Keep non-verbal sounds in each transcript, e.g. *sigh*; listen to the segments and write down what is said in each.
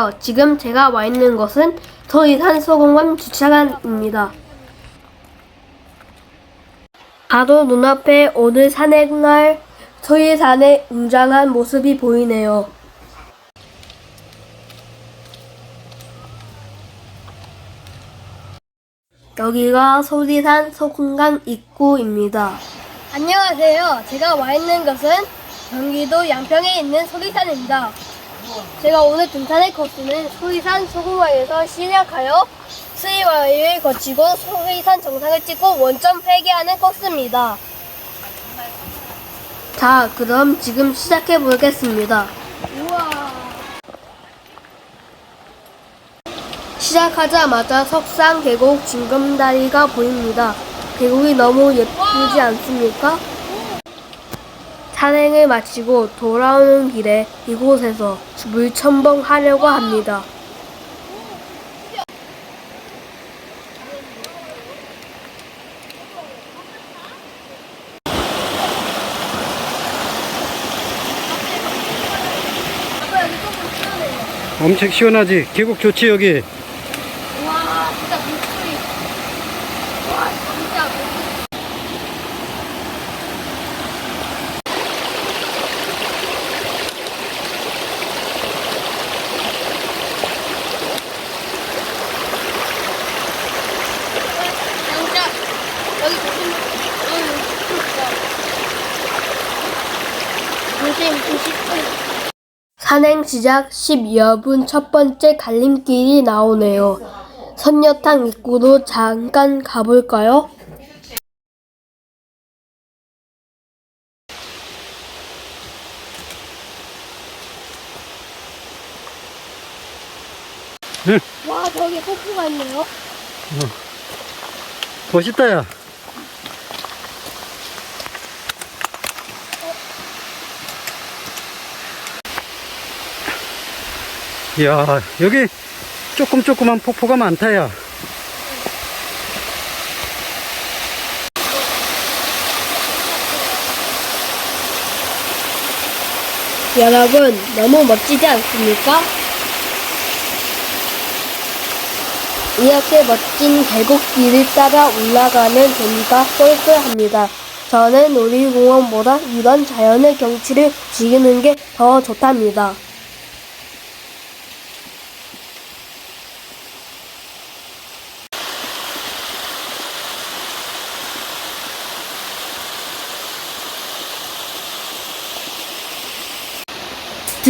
안녕하세요. 지금 제가 와 있는 곳은 서이산 소공원 주차장입니다. 바로 눈앞에 오늘 산행할 서이산의 웅장한 모습이 보이네요. 여기가 소리산 소금강 입구입니다. 안녕하세요. 제가 와 있는 것은 경기도 양평에 있는 소리산입니다. 제가 오늘 등산의 코스는 소리산 소금화에서 시작하여 스이와이를 거치고 소리산 정상을 찍고 원점 회귀하는 코스입니다. 자, 그럼 지금 시작해 보겠습니다. 우와. 시작하자마자 석상 계곡 징검다리가 보입니다. 계곡이 너무 예쁘지 않습니까? 산행을 마치고 돌아오는 길에 이곳에서 물첨벙 하려고 합니다. 엄청 시원하지? 계곡 좋지 여기? 와, 진짜 물소리. 와, 진짜 물소리. 진짜 여기 조심. 조심, 조심. 산행 시작 10여 분 첫 번째 갈림길이 나오네요. 선녀탕 입구로 잠깐 가볼까요? 응. 와 저기 폭포가 있네요. 멋있다 야 이야 여기 조금 조그만 폭포가 많다 야 여러분 너무 멋지지 않습니까? 이렇게 멋진 계곡길을 따라 올라가는 재미가 쏠쏠합니다. 저는 놀이공원보다 이런 자연의 경치를 즐기는 게 더 좋답니다.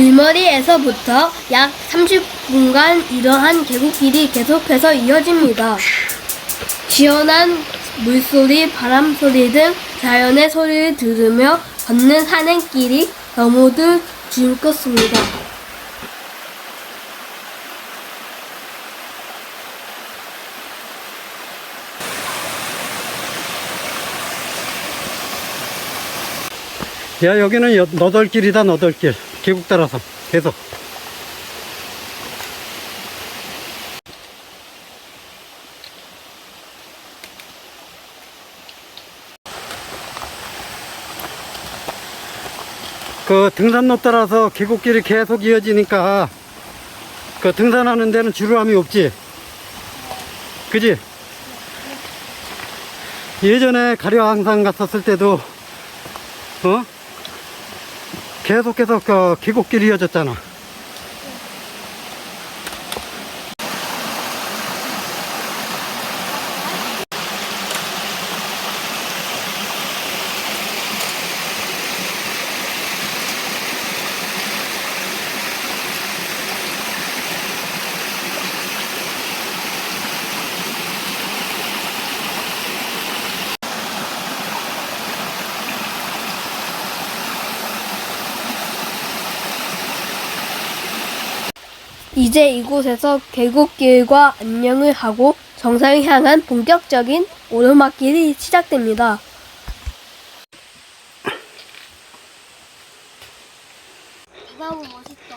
들머리에서부터 약 30분간 이러한 계곡길이 계속해서 이어집니다. 시원한 물소리, 바람소리 등 자연의 소리를 들으며 걷는 산행길이 너무도 즐겁습니다. 야 여기는 여, 너덜길이다 너덜길. 계곡 따라서. 계속. 그 등산로 따라서 계곡길이 계속 이어지니까 그 등산하는 데는 지루함이 없지. 그지? 예전에 가려 항상 갔었을 때도 어 계속해서 그 계곡길이 이어졌잖아. 이제 이곳에서 계곡길과 안녕을 하고 정상을 향한 본격적인 오르막길이 시작됩니다. 너무 멋있다.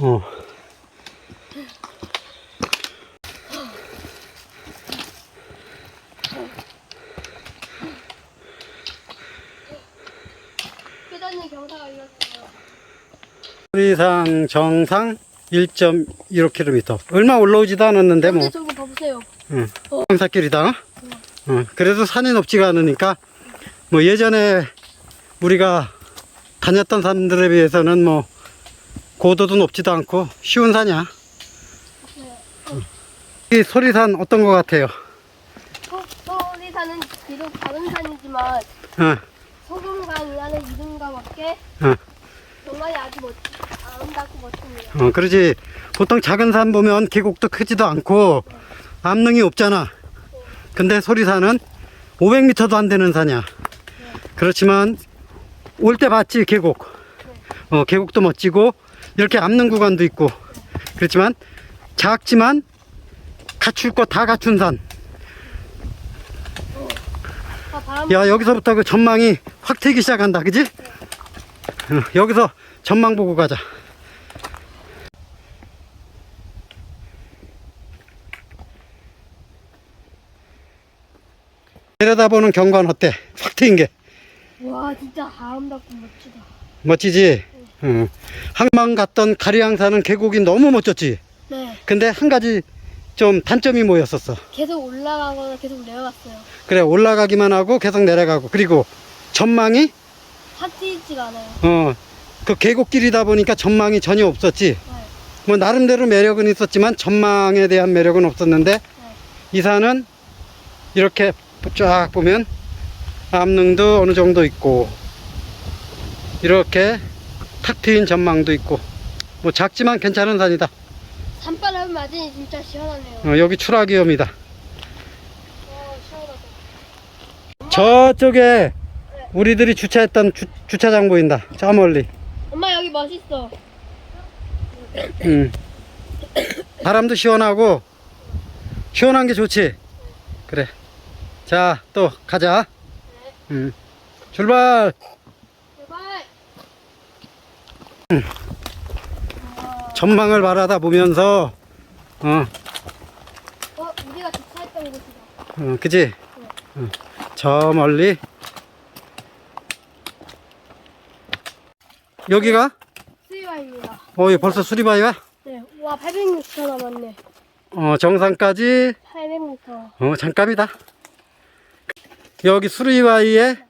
어. 경사가. 수리상 정상 1.15km. 얼마 올라오지도 않았는데 뭐. 저거 봐보세요. 응. 황사길이다. 어, 그래도 산이 높지가 않으니까 뭐 예전에 우리가 다녔던 산들에 비해서는 뭐 고도도 높지도 않고 쉬운 산이야. 어. 이 소리산 어떤 것 같아요? 소, 소리산은 비록 작은 산이지만 어, 소금강이라는 이름과 맞게 어, 정말 아주 멋, 아 멋집니다. 어, 그러지. 보통 작은 산 보면 계곡도 크지도 않고 암릉이 없잖아. 근데 소리산은 500m도 안 되는 산이야. 그렇지만 올 때 봤지 계곡. 어, 계곡도 멋지고 이렇게 암릉 구간도 있고. 그렇지만 작지만 갖출 거 다 갖춘 산. 야 여기서부터 그 전망이 확 트기 시작한다. 그지? 어, 여기서 전망 보고 가자. 내려다보는 경관 어때? 확 트인 게 와 진짜 아름답고 멋지다. 멋지지? 응. 항만 갔던 가리양산은 계곡이 너무 멋졌지? 네, 근데 한 가지 좀 단점이 뭐였었어? 계속 올라가거나 계속 내려갔어요. 그래 올라가기만 하고 계속 내려가고 그리고 전망이 확 띄지가 않아요. 어, 그 계곡길이다 보니까 전망이 전혀 없었지. 네, 뭐 나름대로 매력은 있었지만 전망에 대한 매력은 없었는데 네. 이 산은 이렇게 쫙 보면 암릉도 어느 정도 있고 이렇게 탁 트인 전망도 있고 뭐 작지만 괜찮은 산이다. 산바람 맞으니 진짜 시원하네요. 어, 여기 추락위험이다. 시원하다. 저쪽에 우리들이 주차했던 주, 주차장 보인다. 저 멀리. 엄마 여기 멋있어. 음. 바람도 시원하고 시원한 게 좋지. 그래. 자, 또 가자. 음. 출발. 제발. 전망을 바라다 보면서 어, 어 우리가 주차했던 곳이다. 어 그지? 어, 저 멀리 여기가 수리와입니다. 어, 여기 벌써 수리바위야? 네, 와 800m 남았네. 어, 정상까지 800m. 어, 잠깐이다. 여기 800m.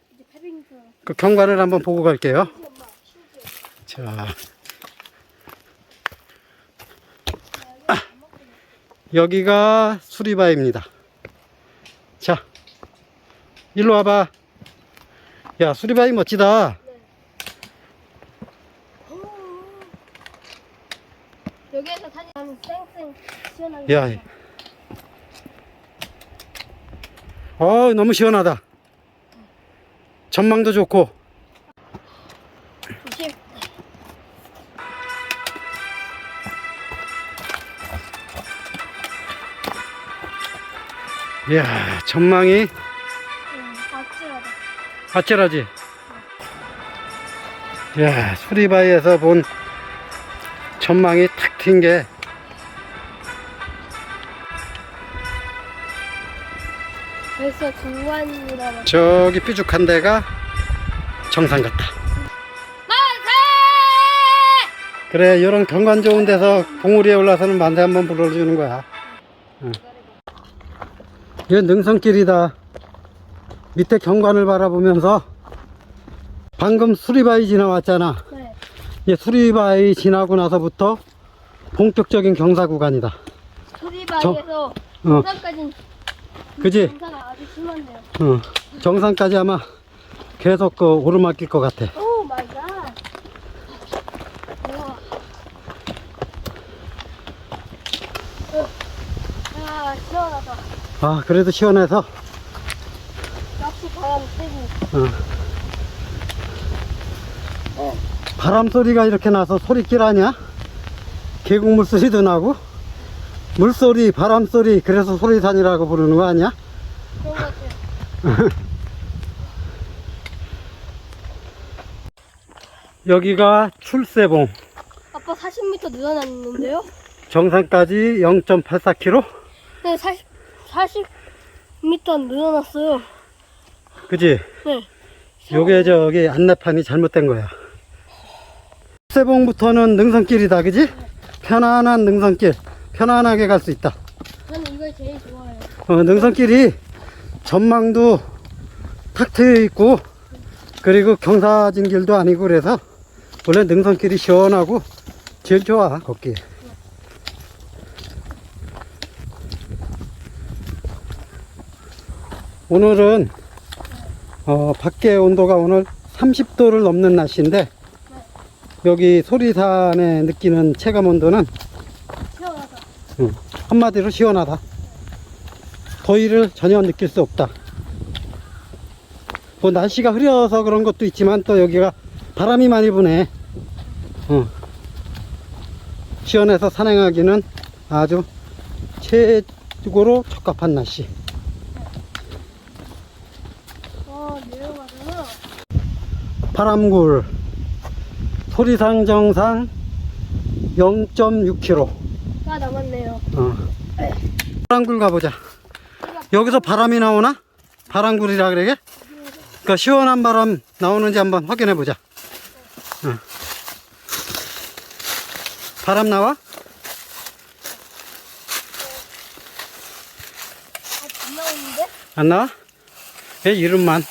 그 경관을 한번 보고 갈게요. 자. 아, 여기가 수리바위입니다. 자, 일로 와봐. 야, 수리바위 멋지다. 여기에서 하면 쌩쌩 시원하게. 야, 나와요. 어, 너무 시원하다. 전망도 좋고. 조심. 이야, 전망이 아찔하다. 아찔하지? 이야, 수리바위에서 본 전망이 탁 튄게 벌써 중간이라. 저기 뾰족한 데가 정상 같다. 만세! 그래, 이런 경관 좋은 데서 봉우리에 올라서는 만세 한번 불러주는 거야. 응. 이건 능선길이다. 밑에 경관을 바라보면서 방금 수리바위 지나왔잖아. 네. 이 수리바위 지나고 나서부터 본격적인 경사 구간이다. 소리바위에서 어, 정상까지 그지? 경사가 아주 심한데요. 어, 정상까지 아마 계속 그 오르막길 것 같아. 오 마이 갓. 우와. 어. 아 시원하다. 아, 그래도 시원해서 역시 바람 세고. 어. 바람 소리가 이렇게 나서 소리길 아니야? 계곡 물 소리도 나고 물소리, 바람 소리, 그래서 소리산이라고 부르는 거 아니야? 그런 것 같아요. 여기가 출세봉. 아빠 40m 늘어났는데요? 정상까지 0.84km? 네, 40, 40m 늘어났어요. 그지? 네. 요게 저기 안내판이 잘못된 거야. 출세봉부터는 능선길이다, 그지? 편안한 능선길 편안하게 갈 수 있다. 저는 이걸 제일 좋아해요. 어, 능선길이 전망도 탁 트여 있고 그리고 경사진 길도 아니고 그래서 원래 능선길이 시원하고 제일 좋아 걷기. 오늘은 어, 밖에 온도가 오늘 30도를 넘는 날씨인데 여기 소리산에 느끼는 체감 온도는 한마디로 시원하다. 더위를 전혀 느낄 수 없다. 뭐 날씨가 흐려서 그런 것도 있지만 또 여기가 바람이 많이 부네. 어. 시원해서 산행하기는 아주 최고로 적합한 날씨. 파람굴 소리산 정상 0.6km. 가 남았네요. 어. 파랑굴 가보자. 여기서 바람이 나오나? 바람굴이라 그러게? 그러니까 시원한 바람 나오는지 한번 확인해 보자. 어. 바람 나와? 아, 안 나오는데? 안 나와? 예, 이름만.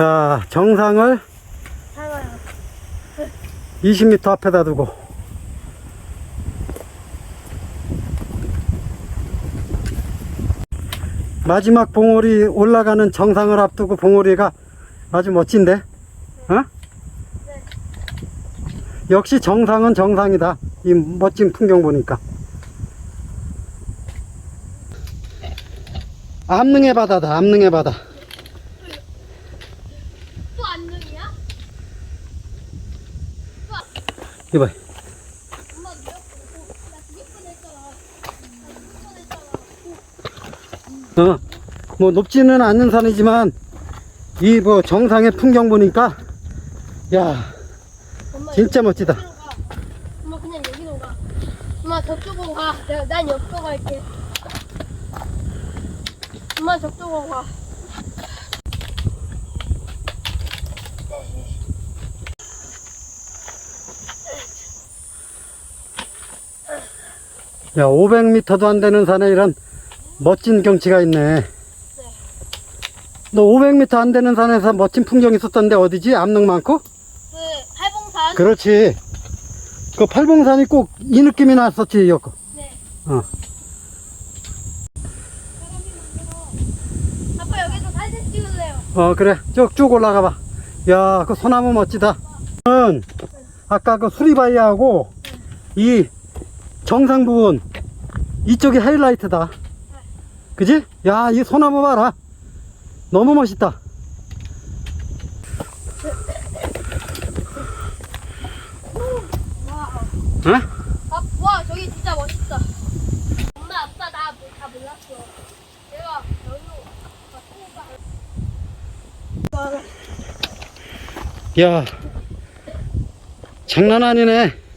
자, 정상을 살아요. 20m 앞에다 두고 마지막 봉우리 올라가는 정상을 앞두고 봉우리가 아주 멋진데 어? 역시 정상은 정상이다 이 멋진 풍경 보니까 암릉의 바다다 암릉의 바다 또 안녕이야? 이봐. 어, 뭐 높지는 않는 산이지만 이 뭐 정상의 풍경 보니까 야 진짜 멋지다. 엄마 그냥 여기로 가. 엄마 저쪽으로 가. 내가 난 옆으로 갈게. 엄마 저쪽으로 가. 야 500m도 안 되는 산에 이런 멋진 경치가 있네. 너 500m 안 되는 산에서 멋진 풍경이 있었던데 어디지? 암릉 많고? 그 팔봉산. 그렇지. 그 팔봉산이 꼭 이 느낌이 났었지, 여거. 네. 어. 아빠 여기서 사진 찍을래요. 어, 그래. 쭉, 쭉 올라가 봐. 야, 그 소나무 멋지다. 은 아까 그 수리바이하고 이 정상 부분 이쪽이 하이라이트다. 그지? 야, 이 소나무 봐라. 너무 멋있다. 응? 아, 와 저기 진짜 멋있다. 엄마 아빠 나 다 몰랐어. 내가 여기로 갔으니까. 야, 장난 아니네.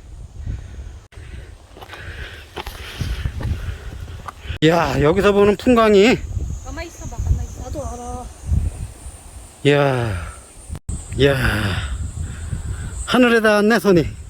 야, 여기서 보는 풍광이, 가만 있어봐, 가만 있어. 나도 알아. 야, 야, 하늘에 닿았네, 손이.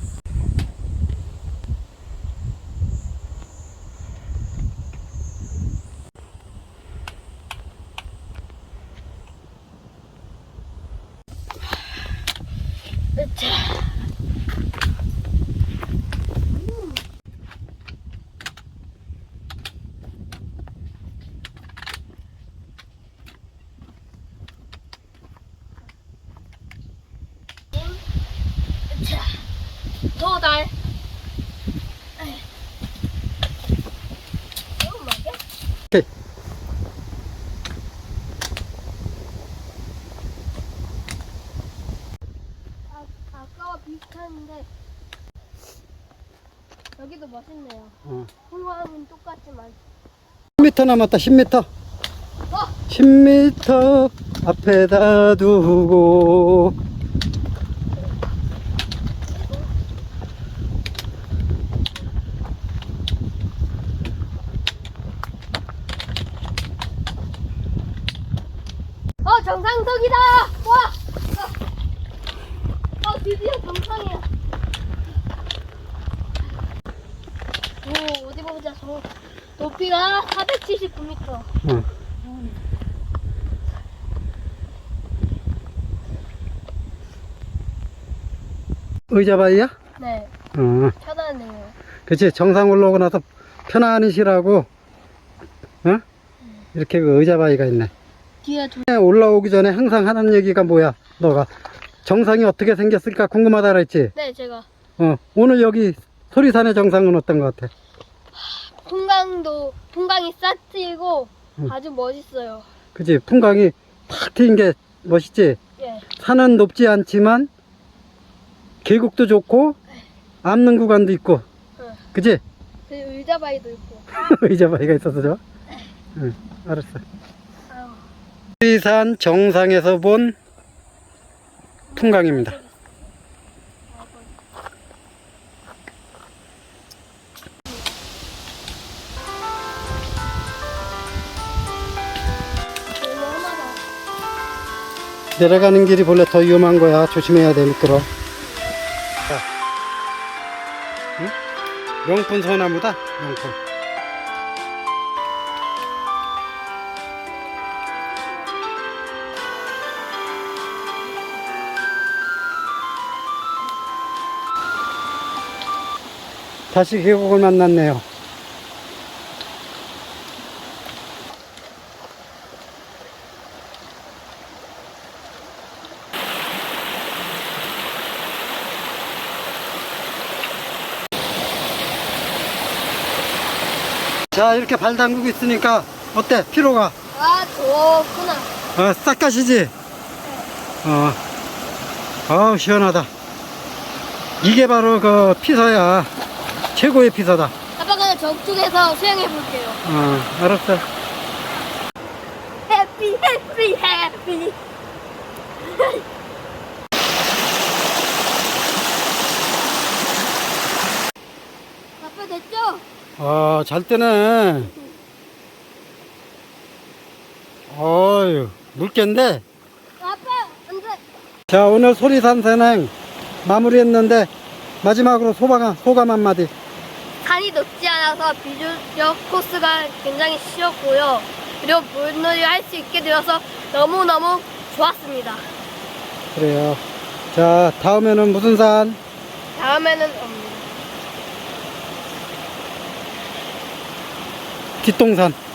아, 아까와 비슷한데 여기도 멋있네요. 어. 풍광은 똑같지만 10m 남았다. 10m. 10m 앞에다 두고 정상석이다! 와! 어, 어 드디어 정상이야. 오 어디 보자. 저 높이가 479m. 어. 의자바위야? 네, 어. 편하네요. 그치 정상 올라오고 나서 편안히 쉬라고 어? 이렇게 그 의자바위가 있네 뒤에 두 올라오기 전에 항상 하는 얘기가 뭐야? 너가 정상이 어떻게 생겼을까 궁금하다 그랬지? 네, 제가. 어 오늘 여기 소리산의 정상은 어떤 것 같아? 풍광도 풍광이 싹 트이고 응. 아주 멋있어요. 그치? 풍광이 탁 트인 게 멋있지? 예, 산은 높지 않지만 계곡도 좋고 암릉 구간도 있고. 응. 그치? 그 의자바위도 있고. *laughs* 의자바위가 있어서 좋아? 응 알았어 소리산 정상에서 본 풍광입니다. 내려가는 길이 본래 더 위험한 거야. 조심해야 돼, 미끄러. 자. 응? 명품 소나무다, 명품. 다시 계곡을 만났네요. 자, 이렇게 발 담그고 있으니까 어때? 피로가? 아, 좋구나. 어, 싹 가시지? 어. 어 시원하다. 이게 바로 그 피서야. 최고의 피서다. 아빠 그냥 저쪽에서 수영해 볼게요. 어, 알았어. 해피 해피 해피. 아빠 됐죠? 아, 잘 뜨네. 어유, 물개인데. 아빠 안돼. 자, 오늘 소리산 산행 마무리했는데, 마지막으로 소감, 소감 한마디. 산이 높지 않아서 비주력 코스가 굉장히 쉬웠고요. 그리고 물놀이 할 수 있게 되어서 너무너무 좋았습니다. 그래요. 자, 다음에는 무슨 산? 다음에는 음, 뒷동산.